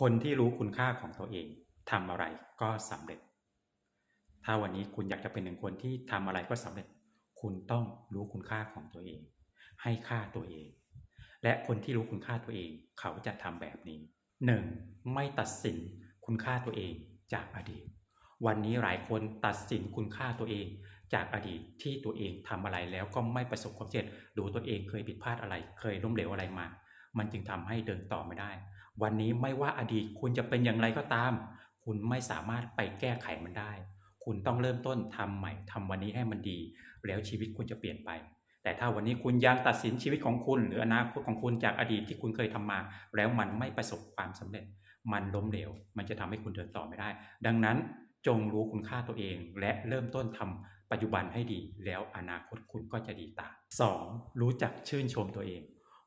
คนที่รู้คุณค่าของตัวเองทำอะไรก็สำเร็จ ถ้าวันนี้คุณอยากจะเป็นหนึ่งคนที่ทำอะไรก็สำเร็จ คุณต้องรู้คุณค่าของตัวเอง ให้ค่าตัวเอง และคนที่รู้คุณค่าตัวเอง เขาจะทำแบบนี้ 1. ไม่ตัดสินคุณค่าตัวเองจากอดีต วันนี้หลายคนตัดสินคุณค่าตัวเองจากอดีตที่ตัวเองทำอะไรแล้วก็ไม่ประสบความสำเร็จ ดูตัวเองเคยผิดพลาดอะไร เคยล้มเหลวอะไรมา มันจึงทำให้เดินต่อไม่ได้ วันนี้ไม่ว่าอดีตคุณจะเป็นอย่างไรก็ตาม คุณไม่สามารถไปแก้ไขมันได้ คุณต้องเริ่มต้นทำใหม่ทำวันนี้ให้มันดี แล้วชีวิตคุณจะเปลี่ยนไป แต่ถ้าวันนี้คุณยังตัดสินชีวิตของคุณ หรืออนาคตของคุณจากอดีตที่คุณเคยทำมา แล้วมันไม่ประสบความสำเร็จ มันล้มเหลว มันจะทำให้คุณเดินต่อไม่ได้ ดังนั้นจงรู้คุณค่าตัวเอง และเริ่มต้นทำปัจจุบันให้ดี แล้วอนาคตคุณก็จะดีตาม 2. รู้จักชื่นชมตัวเอง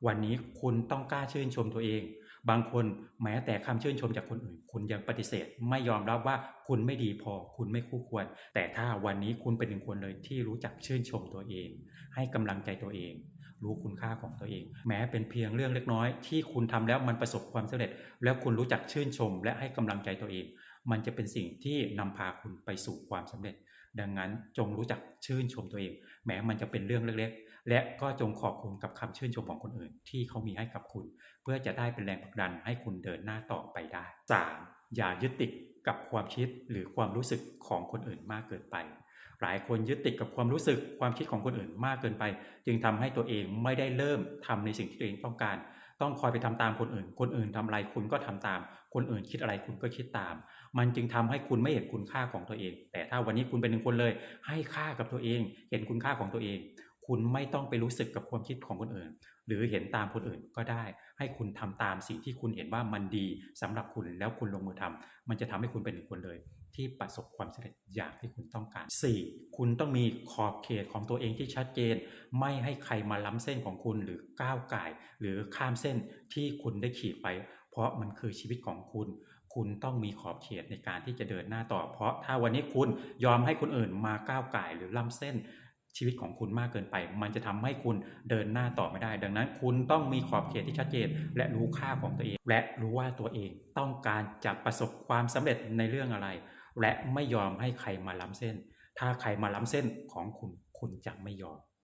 วันนี้คุณต้องกล้าชื่นชมตัวเอง บางคนแม้แต่คำชื่นชมจากคนอื่น คุณยังปฏิเสธ ไม่ยอมรับว่าคุณไม่ดีพอ คุณไม่คู่ควร แต่ถ้าวันนี้คุณเป็นหนึ่งคนเลยที่รู้จักชื่นชมตัวเอง ให้กำลังใจตัวเอง รู้คุณค่าของตัวเอง แม้เป็นเพียงเรื่องเล็กน้อย ที่คุณทำแล้วมันประสบความสำเร็จ แล้วคุณรู้จักชื่นชม และให้กำลังใจตัวเอง มันจะเป็นสิ่งที่นำพาคุณไปสู่ความสำเร็จ ดังนั้นจงรู้จักชื่นชมตัวเอง แม้มันจะเป็นเรื่องเล็กๆ และก็จงขอบคุณกับคำชื่นชมของคนอื่น ที่เขามีให้กับคุณ เพื่อจะได้เป็นแรงผลักดันให้คุณเดินหน้าต่อไปได้ 3. อย่ายึดติดกับความคิดหรือความรู้สึกของคนอื่นมากเกินไป หลายคนยึดติดกับความรู้สึกความคิดของคนอื่นมากเกินไป จึงทำให้ตัวเองไม่ได้เริ่มทำในสิ่งที่ตัวเองต้องการ ต้องคอยไปทำตามคนอื่น คนอื่นทำอะไรคุณก็ทำตาม คนอื่นคิดอะไรคุณก็คิดตาม มันจึงทำให้คุณไม่เห็นคุณค่าของตัวเอง แต่ถ้าวันนี้คุณเป็นหนึ่งคนเลย ให้ค่ากับตัวเอง เห็นคุณค่าของตัวเอง คุณไม่ต้องไปรู้สึกกับความคิดของคนอื่น หรือเห็นตามคนอื่นก็ได้ ให้คุณทำตามสิ่งที่คุณเห็นว่ามันดีสำหรับคุณแล้วคุณลงมือทำมันจะทำให้คุณเป็นหนึ่งคนเลย ที่ประสบความสำเร็จอย่างที่คุณต้องการ 4. คุณต้องมีขอบเขตของตัวเองที่ชัดเจน ไม่ให้ใครมาล้ำเส้นของคุณหรือก้าวไก่หรือข้ามเส้นที่คุณได้ขีดไป เพราะมันคือชีวิตของคุณ คุณต้องมีขอบเขตในการที่จะเดินหน้าต่อ เพราะถ้าวันนี้คุณยอมให้คนอื่นมาก้าวไก่หรือล้ำเส้นชีวิตของคุณมากเกินไป มันจะทำให้คุณเดินหน้าต่อไม่ได้ ดังนั้น คุณต้องมีขอบเขตที่ชัดเจน และรู้ค่าของตัวเอง และรู้ว่าตัวเองต้องการจะประสบความสำเร็จในเรื่องอะไร และไม่ยอมให้ใครมาล้ำเส้น ถ้าใครมาล้ำเส้นของคุณ คุณจะไม่ยอม